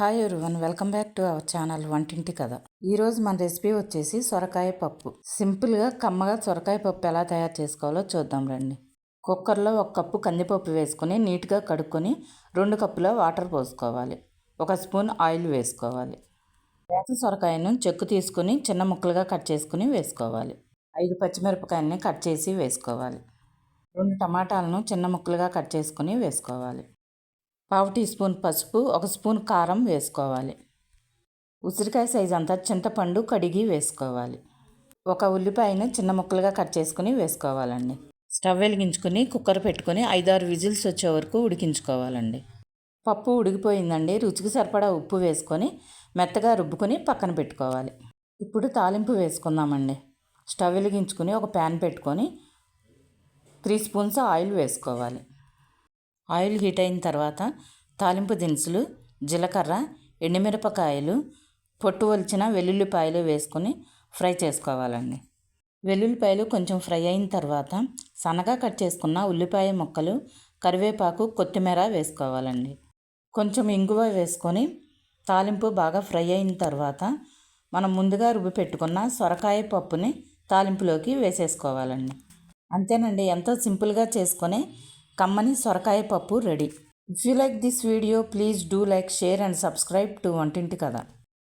Hi everyone welcome back to our channel వంటింటి కథ. ఈరోజు మన రెసిపీ వచ్చేసి సొరకాయ పప్పు. సింపుల్గా కమ్మగా సొరకాయ పప్పు ఎలా తయారు చేసుకోవాలో చూద్దాం రండి. కుక్కర్లో ఒక కప్పు కందిపప్పు వేసుకొని నీట్గా కడుక్కొని రెండు కప్పుల వాటర్ పోసుకోవాలి. ఒక స్పూన్ ఆయిల్ వేసుకోవాలి. వేత సొరకాయను చెక్కు తీసుకుని చిన్న ముక్కలుగా కట్ చేసుకుని వేసుకోవాలి. ఐదు పచ్చిమిరపకాయలని కట్ చేసి వేసుకోవాలి. రెండు టమాటాలను చిన్న ముక్కలుగా కట్ చేసుకుని వేసుకోవాలి. పావు టీ స్పూన్ పసుపు ఒక స్పూన్ కారం వేసుకోవాలి. ఉసిరికాయ సైజ్ అంతా చింతపండు కడిగి వేసుకోవాలి. ఒక ఉల్లిపాయను చిన్న ముక్కలుగా కట్ చేసుకుని వేసుకోవాలండి. స్టవ్ వెలిగించుకొని కుక్కర్ పెట్టుకుని ఐదారు విజిల్స్ వచ్చే వరకు ఉడికించుకోవాలండి. పప్పు ఉడికిపోయిందండి. రుచికి సరిపడా ఉప్పు వేసుకొని మెత్తగా రుబ్బుకొని పక్కన పెట్టుకోవాలి. ఇప్పుడు తాలింపు వేసుకుందామండి. స్టవ్ వెలిగించుకొని ఒక ప్యాన్ పెట్టుకొని త్రీ స్పూన్స్ ఆయిల్ వేసుకోవాలి. ఆయిల్ హీట్ అయిన తర్వాత తాలింపు దినుసులు జీలకర్ర ఎండుమిరపకాయలు పొట్టు వలిచిన వెల్లుల్లిపాయలు వేసుకొని ఫ్రై చేసుకోవాలండి. వెల్లుల్లిపాయలు కొంచెం ఫ్రై అయిన తర్వాత సన్నగా కట్ చేసుకున్న ఉల్లిపాయ ముక్కలు కరివేపాకు కొత్తిమీర వేసుకోవాలండి. కొంచెం ఇంగువ వేసుకొని తాలింపు బాగా ఫ్రై అయిన తర్వాత మనం ముందుగా రుబ్బి పెట్టుకున్న సొరకాయ పప్పుని తాలింపులోకి వేసేసుకోవాలండి. అంతేనండి ఎంతో సింపుల్గా చేసుకొని కమ్మని సొరకాయ పప్పు ready. If you like this video please do like share and subscribe to వంటింటి కదా